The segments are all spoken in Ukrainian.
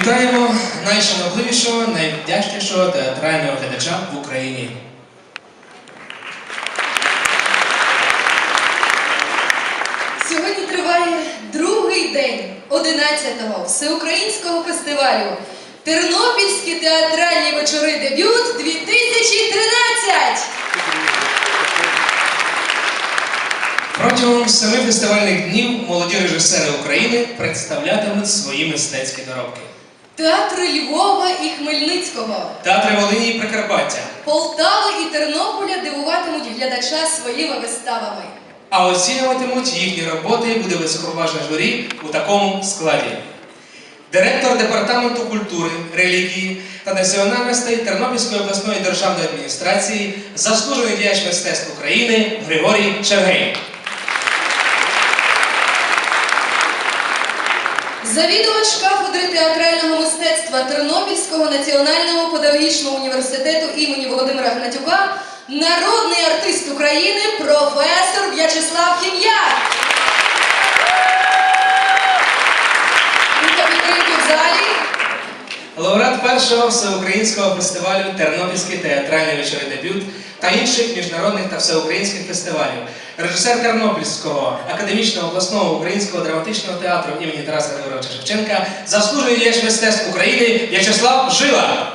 Вітаємо найшановливішого, найвдячнішого театрального глядача в Україні. Сьогодні триває другий день 11-го всеукраїнського фестивалю Тернопільські театральні вечори дебют 2013. Протягом семи фестивальних днів молоді режисери України представлятимуть свої мистецькі доробки. Театри Львова і Хмельницького, Театри Волині і Прикарпаття. Полтави і Тернополя дивуватимуть глядача своїми виставами. А оцінюватимуть їхні роботи буде високоповажне журі у такому складі. Директор департаменту культури, релігії та національностей Тернопільської обласної державної адміністрації, заслужений діяч мистецтв України Григорій Шергей. Завідувач кафедри театрального мистецтва Тернопільського національного педагогічного університету імені Володимира Гнатюка, народний артист України, професор В'ячеслав Хім'як. Лауреат першого всеукраїнського фестивалю Тернопільський театральний вечори дебют та інших міжнародних та всеукраїнських фестивалів, режисер Тернопільського академічного обласного українського драматичного театру імені Тараса Григоровича Шевченка, заслужений діяч мистецтв України В'ячеслав Жила.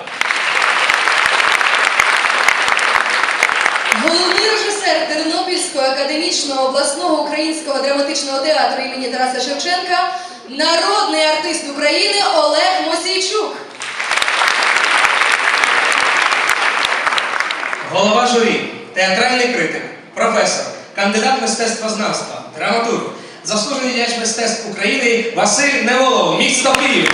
Головний режисер Тернопільського академічного обласного українського драматичного театру імені Тараса Шевченка, народний артист України Олег Мосійчук. Голова журі, театральний критик, професор, кандидат мистецтвознавства, драматург, заслужений діяч мистецтв України Василь Неволов, місто Київ.